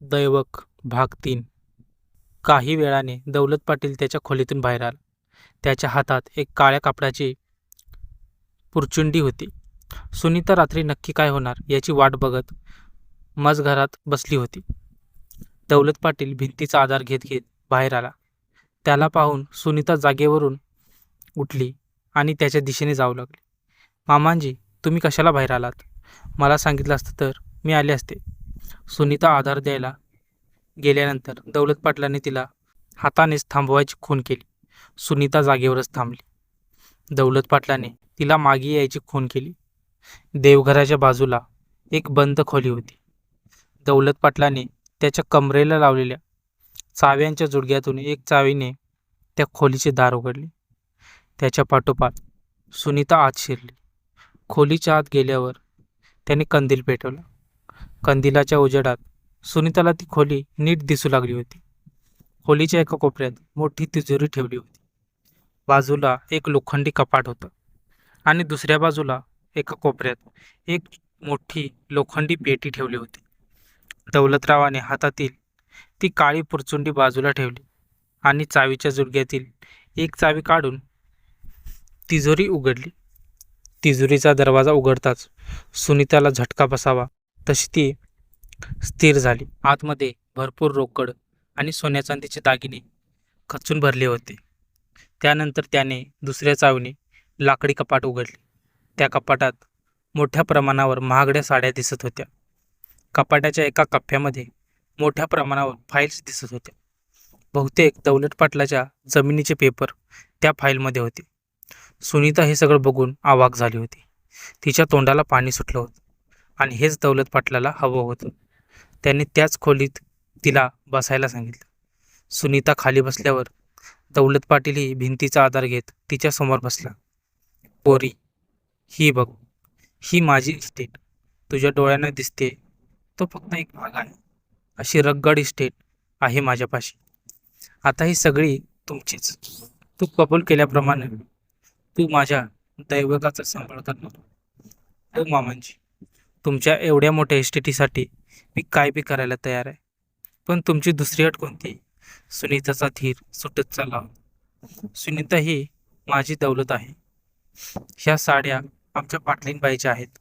दैवक भाग तीन. काही वेळाने दौलत पाटील त्याच्या खोलीतून बाहेर आला. त्याच्या हातात एक काळ्या कापडाची पुरचुंडी होती. सुनीता रात्री नक्की काय होणार याची वाट बघत मजघरात बसली होती. दौलत पाटील भिंतीचा आधार घेत घेत बाहेर आला. त्याला पाहून सुनीता जागेवरून उठली आणि त्याच्या दिशेने जाऊ लागली. मामांजी तुम्ही कशाला बाहेर आलात? मला सांगितलं असतं तर मी आले असते. सुनीता आधार द्यायला गेल्यानंतर दौलत पाटलाने तिला हातानेच थांबवायची खून केली. सुनीता जागेवरच थांबली. दौलत पाटलाने तिला मागे यायची खून केली. देवघराच्या बाजूला एक बंद खोली होती. दौलत पाटलाने त्याच्या कमरेला लावलेल्या चाव्यांच्या जुडग्यातून एक चावीने त्या खोलीचे दार उघडले. त्याच्या पाठोपाठ सुनीता आत शिरली. खोलीच्या आत गेल्यावर त्याने कंदील पेटवला. कंदिलाच्या उजेडात. सुनीताला ती खोली नीट दिसू लागली होती. खोलीच्या एका कोपऱ्यात मोठी तिजोरी ठेवली होती. बाजूला एक लोखंडी कपाट होतं आणि दुसऱ्या बाजूला एका कोपऱ्यात एक मोठी लोखंडी पेटी ठेवली होती. दौलतरावाने हातातील ती काळी पुरचुंडी बाजूला ठेवली आणि चावीच्या जुडग्यातील एक चावी काढून तिजोरी उघडली. तिजोरीचा दरवाजा उघडताच सुनीताला झटका बसावा तशी ती स्थिर झाली. आतमध्ये भरपूर रोकड आणि सोन्या चांदीचे दागिने खचून भरले होते. त्यानंतर त्याने दुसऱ्या चावीने लाकडी कपाट उघडले. त्या कपाटात मोठ्या प्रमाणावर महागड्या साड्या दिसत होत्या. कपाटाच्या एका कप्प्यामध्ये मोठ्या प्रमाणावर फाईल्स दिसत होत्या. बहुतेक दौलत पाटलाच्या जमिनीचे पेपर त्या फाईलमध्ये होते. सुनीता हे सगळं बघून आवाक झाली होती. तिच्या तोंडाला पाणी सुटलं होतं आणि हेच दौलत पाटलाला हवं होतं. त्याने त्याच खोलीत तिला बसायला सांगितलं. सुनीता खाली बसल्यावर दौलत पाटीलही भिंतीचा आधार घेत तिच्यासमोर बसला. पोरी ही बघ ही माझी इस्टेट तुझ्या डोळ्यांना दिसते तो फक्त एक भाग आहे. अशी रगड इस्टेट आहे माझ्यापाशी. आता ही सगळी तुमचीच. तू कबूल केल्याप्रमाणे तू माझ्या दैवताचा सांभाळ करणार. हो मामांजी तुमच्या एवढ्या मोठ्या इस्टेटीसाठी मी काय बी करायला तयार आहे. पण तुमची दुसरी अट कोणती? सुनीताचा धीर सुटत चालला. सुनीता ही माझी दौलत आहे. ह्या साड्या आमच्या पाटलीनबाईच्या आहेत.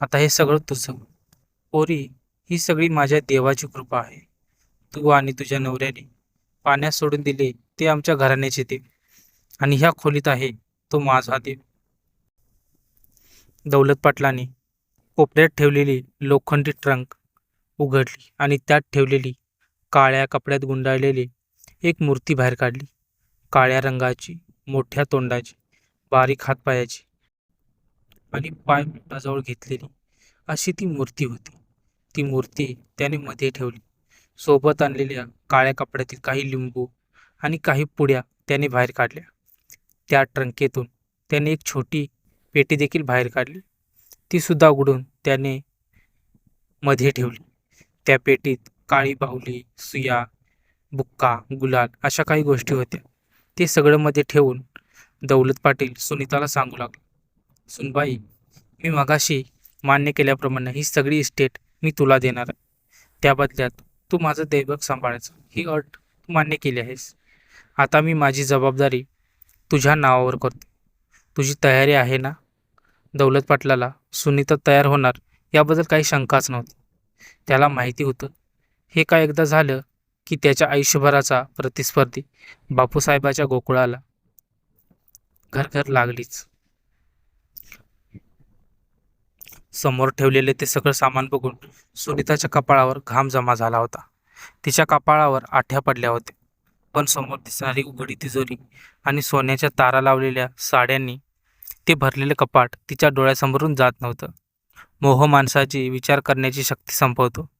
आता हे सगळं तुझं. पोरी ही सगळी माझ्या देवाची कृपा आहे. तू आणि तुझ्या नवऱ्याने पाण्यात सोडून दिले ते आमच्या घराण्याचे देव. आणि ह्या खोलीत आहे तो माझा देव. दौलत पाटलाने कोपऱ्यात ठेवलेली लोखंडी ट्रंक उघडली आणि त्यात ठेवलेली काळ्या कपड्यात गुंडाळलेली एक मूर्ती बाहेर काढली. काळ्या रंगाची मोठ्या तोंडाची बारीक हातपायाची आणि पाय बोटाजवळ घेतलेली अशी ती मूर्ती होती. ती मूर्ती त्याने मध्ये ठेवली. सोबत आणलेल्या काळ्या कपड्यातील काही लिंबू आणि काही पुड्या त्याने बाहेर काढल्या. त्या ट्रंकेतून त्याने एक छोटी पेटी देखील बाहेर काढली. ती सुद्धा उघडून त्याने मध्ये ठेवली. त्या पेटीत काळी बाहुली सुया बुक्का गुलाल अशा काही गोष्टी होत्या. ते सगळं मध्ये ठेवून दौलत पाटील सुनीताला सांगू लागले. सुनबाई मी मगाशी मान्य केल्याप्रमाणे ही सगळी इस्टेट मी तुला देणार आहे. त्या बदल्यात तू माझं दैवक सांभाळायचं. ही अट तू मान्य केली आहेस. आता मी माझी जबाबदारी तुझ्या नावावर करतो. तुझी तयारी आहे ना? दौलत पाटलाला सुनीता तयार होणार याबद्दल काही शंकाच नव्हती. त्याला माहिती होतं. हे काय एकदा झालं की त्याच्या आयुष्यभराचा प्रतिस्पर्धी बापूसाहेबाच्या गोकुळाला घर घर लागलीच. समोर ठेवलेले ते सगळं सामान बघून सुनीताच्या कपाळावर घाम जमा झाला होता. तिच्या कपाळावर आठ्या पडल्या होत्या. पण समोर दिसणारी उघडी तिजोरी आणि सोन्याच्या तारा लावलेल्या साड्यांनी ते भरलेले कपाट तिच्या डोळ्यासमोरून जात नव्हतं. मोह माणसाची विचार करण्याची शक्ती संपवतो.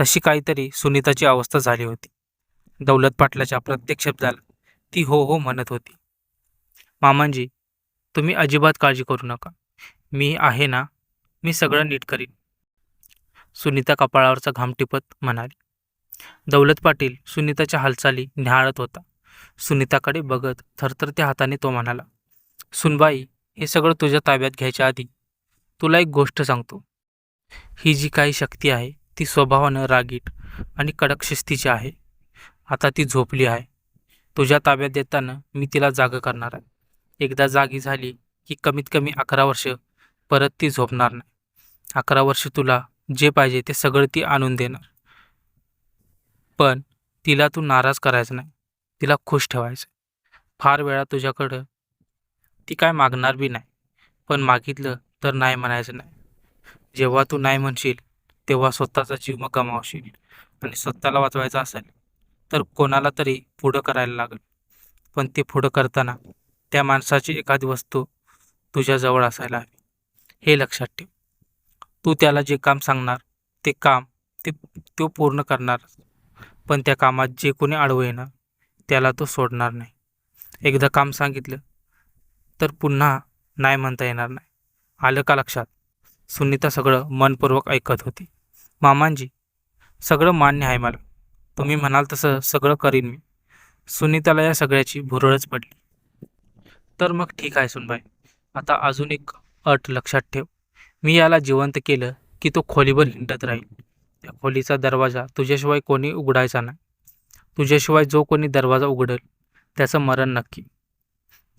तशी काहीतरी सुनीताची अवस्था झाली होती. दौलत पाटलाच्या प्रत्येक शब्दाला ती हो हो म्हणत होती. मामांजी तुम्ही अजिबात काळजी करू नका. मी आहे ना मी सगळं नीट करीन. सुनीता कपाळावरचा घाम टिपत म्हणाली. दौलत पाटील सुनीताच्या हालचाली निहाळत होता. सुनीताकडे बघत थरथरत्या हाताने तो म्हणाला सुनबाई हे सगळं तुझ्या ताब्यात घ्यायच्या आधी तुला एक गोष्ट सांगतो. ही जी काही शक्ती आहे ती स्वभावानं रागीट आणि कडक शिस्तीची आहे. आता ती झोपली आहे. तुझ्या ताब्यात देताना मी तिला जाग करणार आहे. एकदा जागी झाली की कमीत कमी अकरा वर्ष परत ती झोपणार नाही. अकरा वर्ष तुला जे पाहिजे ते सगळं ती आणून देणार. पण तिला तू नाराज करायचं नाही. तिला खुश ठेवायचं फार वेळा तुझ्याकडं ती काय मागणार बी नाही. पण मागितलं तर नाही म्हणायचं नाही. जेव्हा तू नाही म्हणशील तेव्हा स्वतःचा जीव मग गमावशील. आणि स्वतःला वाचवायचं असेल तर कोणाला तरी पुढं करायला लागेल. पण ते पुढं करताना त्या माणसाची एखादी वस्तू तुझ्याजवळ असायला हवी. हे लक्षात ठेव. तू त्याला जे काम सांगणार ते काम ते तो पूर्ण करणार. पण त्या कामात जे कोणी आडवं येणार त्याला तो सोडणार नाही. एकदा काम सांगितलं तर पुन्हा नाही म्हणता येणार नाही. आलं का लक्षात? सुनीता सगळं मनपूर्वक ऐकत होती. मामांजी सगळं मान्य आहे मला. तुम्ही म्हणाल तसं सगळं करीन मी. सुनीताला या सगळ्याची भुरळच पडली. तर मग ठीक आहे सुनबाई. आता अजून एक अट लक्षात ठेव. मी याला जिवंत केलं की तो खोलीवर हिंडत राहील. त्या खोलीचा दरवाजा तुझ्याशिवाय कोणी उघडायचा नाही. तुझ्याशिवाय जो कोणी दरवाजा उघडेल त्याचं मरण नक्की.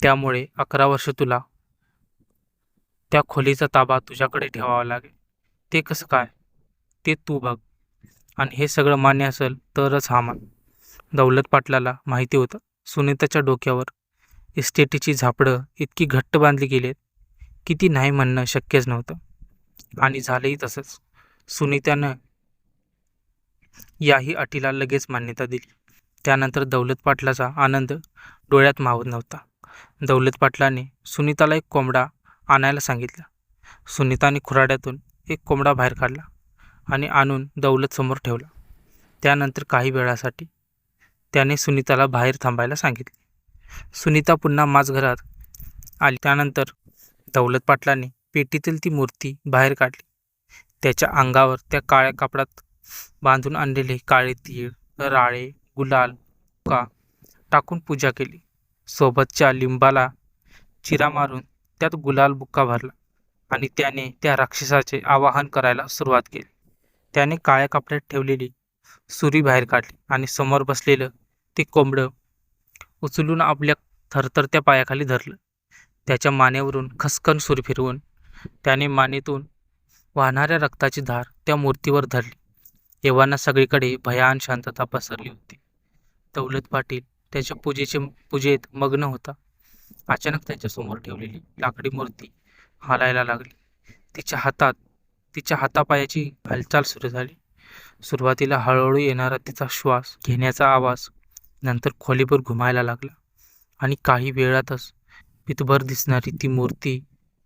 त्यामुळे अकरा वर्ष तुला त्या खोलीचा ताबा तुझ्याकडे ठेवावा लागेल. ते कसं काय? ते तू बघ. आणि हे सगळं मान्य असेल तरच हा मान. दौलत पाटलाला माहिती होतं. सुनीताच्या डोक्यावर इस्टेटीची झापडं इतकी घट्ट बांधली गेलीत की ती नाही म्हणणं शक्यच नव्हतं. आणि झालंही तसंच. सुनीतानं याही अटीला लगेच मान्यता दिली. त्यानंतर दौलत पाटलाचा आनंद डोळ्यात मावत नव्हता. दौलत पाटलाने सुनीताला एक कोंबडा आणायला सांगितलं. सुनीताने खुराड्यातून एक कोंबडा बाहेर काढला आणि आणून दौलत समोर ठेवला. त्यानंतर काही वेळासाठी त्याने सुनीताला बाहेर थांबायला सांगितले. सुनीता पुन्हा माझघरात आली. त्यानंतर दौलत पाटलाने पेटीतील ती मूर्ती बाहेर काढली. त्याच्या अंगावर त्या काळ्या कापडात बांधून आणलेले काळे तीळ राळे गुलाल का टाकून पूजा केली. सोबतच्या लिंबाला चिरा मारून त्यात गुलाल बुक्का भरला आणि त्याने त्या राक्षसाचे आवाहन करायला सुरुवात केली. त्याने काळ्या कपड्यात ठेवलेली सुरी बाहेर काढली आणि समोर बसलेलं ते कोंबडं उचलून आपल्या थरथरत्या पायाखाली धरलं. त्याच्या मानेवरून खसकन सुरी फिरवून त्याने मानेतून वाहणाऱ्या रक्ताची धार त्या मूर्तीवर धरली. एव्हाना सगळीकडे भयान शांतता पसरली होती. दौलत पाटील त्याच्या पूजेचे पूजेत मग्न होता. अचानक त्याच्यासमोर ठेवलेली लाकडी मूर्ती हालायला लागली. तिच्या हातात तिच्या हातापायाची हालचाल सुरू झाली. सुरुवातीला हळूहळू येणारा तिचा श्वास घेण्याचा आवाज नंतर खोलीभर घुमायला लागला. आणि काही वेळातच पितभर दिसणारी ती मूर्ती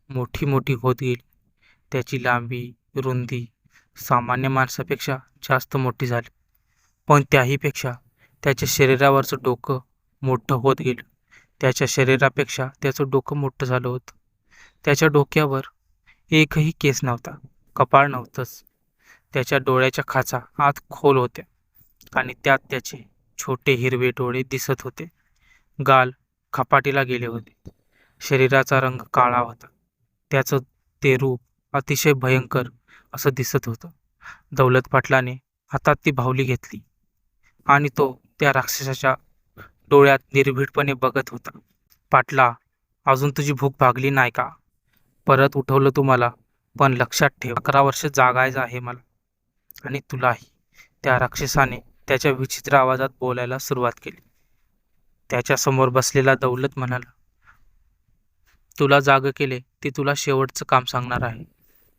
मोठी मोठी होत गेली. त्याची लांबी रुंदी सामान्य माणसापेक्षा जास्त मोठी झाली. पण त्याहीपेक्षा त्याच्या शरीरावरचं डोकं मोठं होत गेलं. त्याच्या शरीरापेक्षा त्याचं डोकं मोठं झालं होतं. त्याच्या डोक्यावर एकही केस नव्हता. कपाळ नव्हतंच. त्याच्या डोळ्याच्या खाचा आत खोल होत्या आणि त्यात त्याचे छोटे हिरवे डोळे दिसत होते. गाल खपाटीला गेले होते. शरीराचा रंग काळा होता. त्याचं ते रूप अतिशय भयंकर असं दिसत होतं. दौलत पाटलाने हातात ती भावली घेतली आणि तो त्या राक्षसाच्या डोळ्यात निर्भीडपणे बघत होता. पाटला अजून तुझी भूक भागली नाही का? परत उठवलं तुम्हाला पण लक्षात ठेव अकरा वर्ष जागायचं आहे मला. आणि तुलाही. त्या राक्षसाने त्याच्या विचित्र आवाजात बोलायला सुरुवात केली. त्याच्यासमोर बसलेला दौलत म्हणाला तुला जाग केले ते तुला शेवटचं काम सांगणार आहे.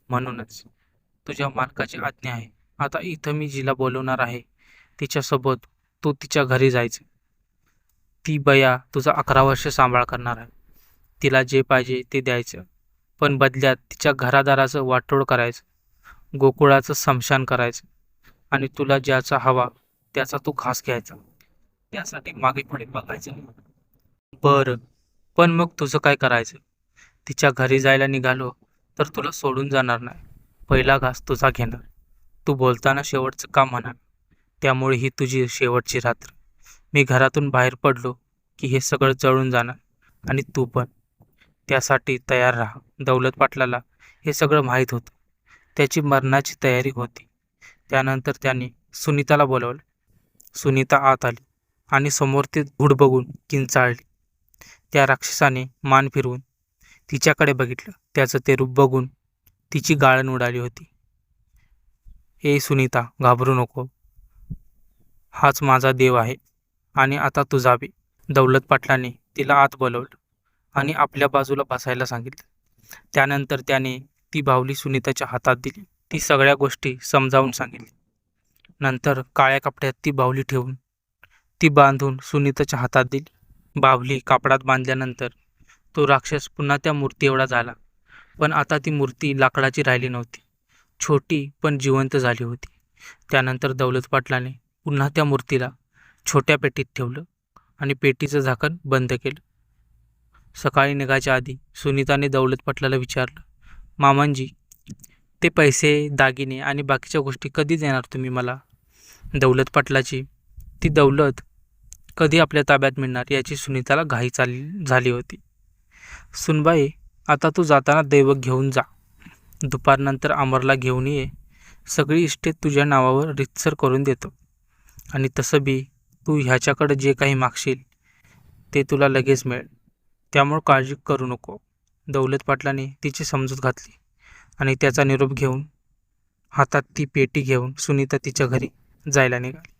म्हणूनच तुझ्या मालकाची आज्ञा आहे. आता इथं मी जिला बोलवणार आहे. तिच्यासोबत तू तिच्या घरी जायचं. ती बया तुझा अकरा वर्ष सांभाळ करणार आहे. तिला जे पाहिजे ते द्यायचं. पण बदल्यात तिच्या घरादाराचं वाटोळ करायचं. गोकुळाचं समशान करायचं. आणि तुला ज्याचा हवा त्याचा तू घास घ्यायचा. त्यासाठी मागे पुढे बघायचं. बरं पण मग तुझं काय करायचं? तिच्या घरी जायला निघालो तर तुला सोडून जाणार नाही. पहिला घास तुझा घेणार. तू बोलताना शेवटचं काम म्हणा त्यामुळे ही तुझी शेवटची रात्र. मी घरातून बाहेर पडलो की हे सगळं जळून जाणार आणि तू पण. त्यासाठी तयार राहा. दौलत पाटलाला हे सगळं माहीत होतं. त्याची मरणाची तयारी होती. त्यानंतर त्याने सुनीताला बोलवलं. सुनीता आत आली आणि समोर ती धूड बघून किंचाळली. त्या राक्षसाने मान फिरवून तिच्याकडे बघितलं. त्याचं ते रूप बघून तिची गाळण उडाली होती. ए सुनीता घाबरू नको. हाच माझा देव आहे. आणि आता तू जावे. दौलत पाटलाने तिला आत बोलवलं आणि आपल्या बाजूला बसायला सांगितलं. त्यानंतर त्याने ती बाहुली सुनीताच्या हातात दिली. ती सगळ्या गोष्टी समजावून सांगितली. नंतर काळ्या कपड्यात ती बाहुली ठेवून ती बांधून सुनीताच्या हातात दिली. बाहुली कापडात बांधल्यानंतर तो राक्षस पुन्हा त्या मूर्ती एवढा झाला. पण आता ती मूर्ती लाकडाची राहिली नव्हती. छोटी पण जिवंत झाली होती. त्यानंतर दौलत पाटलाने पुन्हा त्या मूर्तीला छोट्या पेटीत ठेवलं आणि पेटीचं झाकण बंद केलं. सकाळी निघायच्या आधी सुनीताने दौलत पटलाला विचारलं मामांजी ते पैसे दागिने आणि बाकीच्या गोष्टी कधी देणार तुम्ही मला? दौलत पाटलाची ती दौलत कधी आपल्या ताब्यात मिळणार याची सुनीताला घाई चालली झाली होती. सुनबाई आता तू जाताना दैवक घेऊन जा. दुपारनंतर अमरला घेऊन ये. सगळी इस्टेट तुझ्या नावावर रितसर करून देतो. आणि तसं बी तू ह्याच्याकडे जे काही मागशील ते तुला लगेच मिळेल. त्यामुळं काळजी करू नको. दौलत पाटलाने तिची समजूत घातली आणि त्याचा निरोप घेऊन हातात ती पेटी घेऊन सुनीता तिच्या घरी जायला निघाली.